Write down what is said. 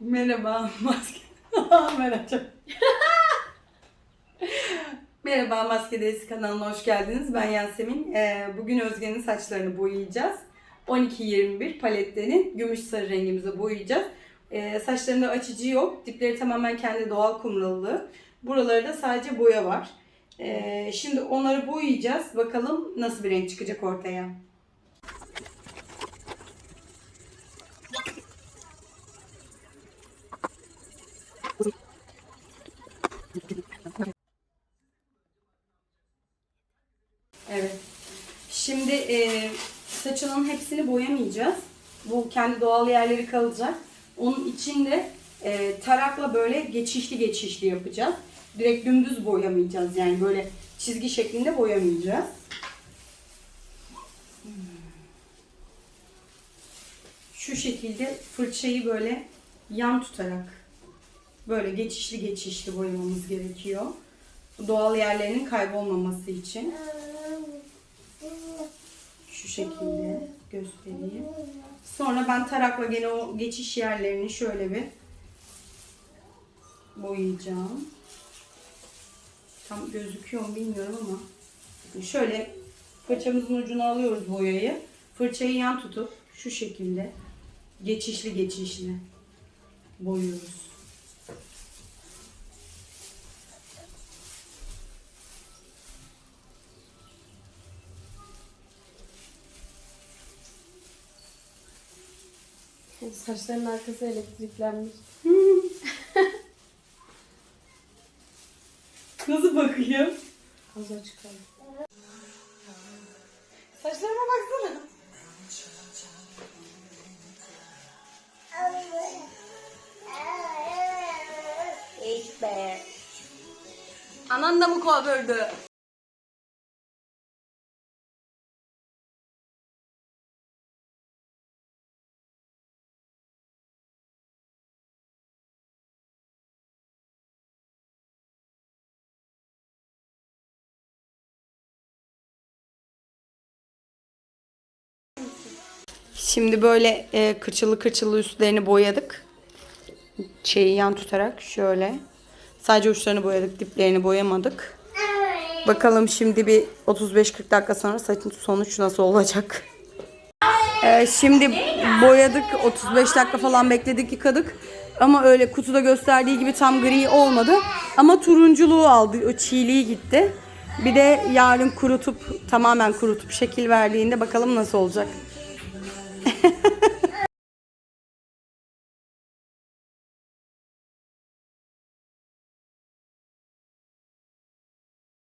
Merhaba maske. Merhaba. Merhaba Maskedesi kanalına hoş geldiniz. Ben Yasemin. Ee, bugün Özge'nin saçlarını boyayacağız. 12-21 paletlerin gümüş sarı rengimize boyayacağız. Ee, saçlarında açıcı yok. Dipleri tamamen kendi doğal kumralılığı. Buralarda sadece boya var. Ee, şimdi onları boyayacağız. Bakalım nasıl bir renk çıkacak ortaya. Evet. Şimdi e, saçının hepsini boyamayacağız. Bu kendi doğal yerleri kalacak. Onun içinde e, tarakla böyle geçişli geçişli yapacağız. Direkt dümdüz boyamayacağız. Yani böyle çizgi şeklinde boyamayacağız. Hmm. Şu şekilde fırçayı böyle yan tutarak böyle geçişli geçişli boyamamız gerekiyor. Doğal yerlerinin kaybolmaması için. Şu şekilde göstereyim. Sonra ben tarakla gene o geçiş yerlerini şöyle bir boyayacağım. Tam gözüküyor mu bilmiyorum ama şöyle fırçamızın ucuna alıyoruz boyayı. Fırçayı yan tutup şu şekilde geçişli geçişli boyuyoruz. Saçların arkası elektriklenmiş. Nasıl bakıyor? Az açık kaldı. Saçlarıma baksana. Anan da mı kuafördü? Şimdi böyle e, kırçılı kırçılı üstlerini boyadık. Şeyi yan tutarak şöyle. Sadece uçlarını boyadık, diplerini boyamadık. Bakalım şimdi bir 35-40 dakika sonra saçın sonuç nasıl olacak. Ee, şimdi boyadık, 35 dakika falan bekledik, yıkadık. Ama öyle kutuda gösterdiği gibi tam gri olmadı. Ama turunculuğu aldı, o çiğliği gitti. Bir de yarın kurutup, tamamen kurutup şekil verdiğinde bakalım nasıl olacak.